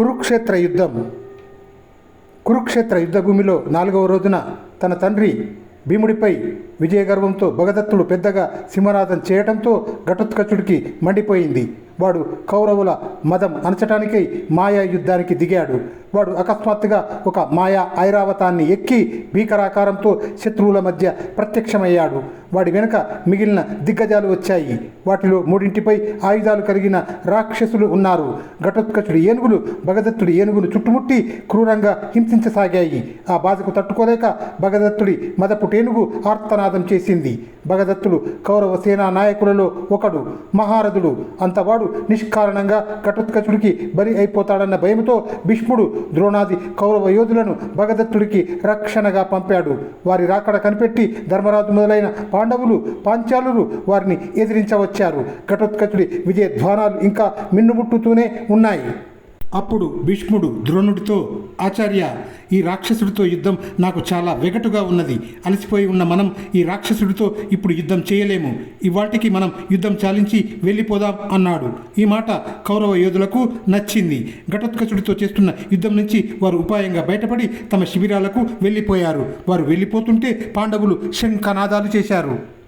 కురుక్షేత్ర యుద్ధం. కురుక్షేత్ర యుద్ధభూమిలో నాలుగవ రోజున తన తండ్రి భీముడిపై విజయగర్వంతో భగదత్తుడు పెద్దగా సింహనాథం చేయడంతో ఘటోత్కచుడికి మండిపోయింది. వాడు కౌరవుల మదం అణచటానికై మాయా యుద్ధానికి దిగాడు. వాడు అకస్మాత్తుగా ఒక మాయా ఐరావతాన్ని ఎక్కి భీకరాకారంతో శత్రువుల మధ్య ప్రత్యక్షమయ్యాడు. వాడి వెనుక మిగిలిన దిగ్గజాలు వచ్చాయి. వాటిలో మూడింటిపై ఆయుధాలు కలిగిన రాక్షసులు ఉన్నారు. ఘటోత్కచుడి ఏనుగులు భగదత్తుడి ఏనుగును చుట్టుముట్టి క్రూరంగా హింసించసాగాయి. ఆ బాధకు తట్టుకోలేక భగదత్తుడి మదపుటేనుగు ఆర్తనాదం చేసింది. భగదత్తుడు కౌరవ సేనా నాయకులలో ఒకడు మహారథుడు. అంతవాడు నిష్కారణంగా ఘటోత్కచుడికి బలి అయిపోతాడన్న భయంతో భీష్ముడు ద్రోణాది కౌరవ యోధులను భగదత్తుడికి రక్షణగా పంపాడు. వారి రాకడ కనిపెట్టి ధర్మరాజు మొదలైన పాండవులు పాంచాలులు వారిని ఎదిరించవచ్చారు ఘటోత్కచుడి విజయ ధ్వానాలు ఇంకా మిన్నుముట్టుతూనే ఉన్నాయి. అప్పుడు భీష్ముడు ద్రోణుడితో ఆచార్య ఈ రాక్షసుడితో యుద్ధం నాకు చాలా వెగటుగా ఉన్నది. అలసిపోయి ఉన్న మనం ఈ రాక్షసుడితో ఇప్పుడు యుద్ధం చేయలేము. ఇవాటికి మనం యుద్ధం చాలించి వెళ్ళిపోదాం అన్నాడు. ఈ మాట కౌరవ యోధులకు నచ్చింది. ఘటోత్కచుడితో చేస్తున్న యుద్ధం నుంచి వారు ఉపాయంగా బయటపడి తమ శిబిరాలకు వెళ్ళిపోయారు. వారు వెళ్ళిపోతుంటే పాండవులు శంఖనాదాలు చేశారు.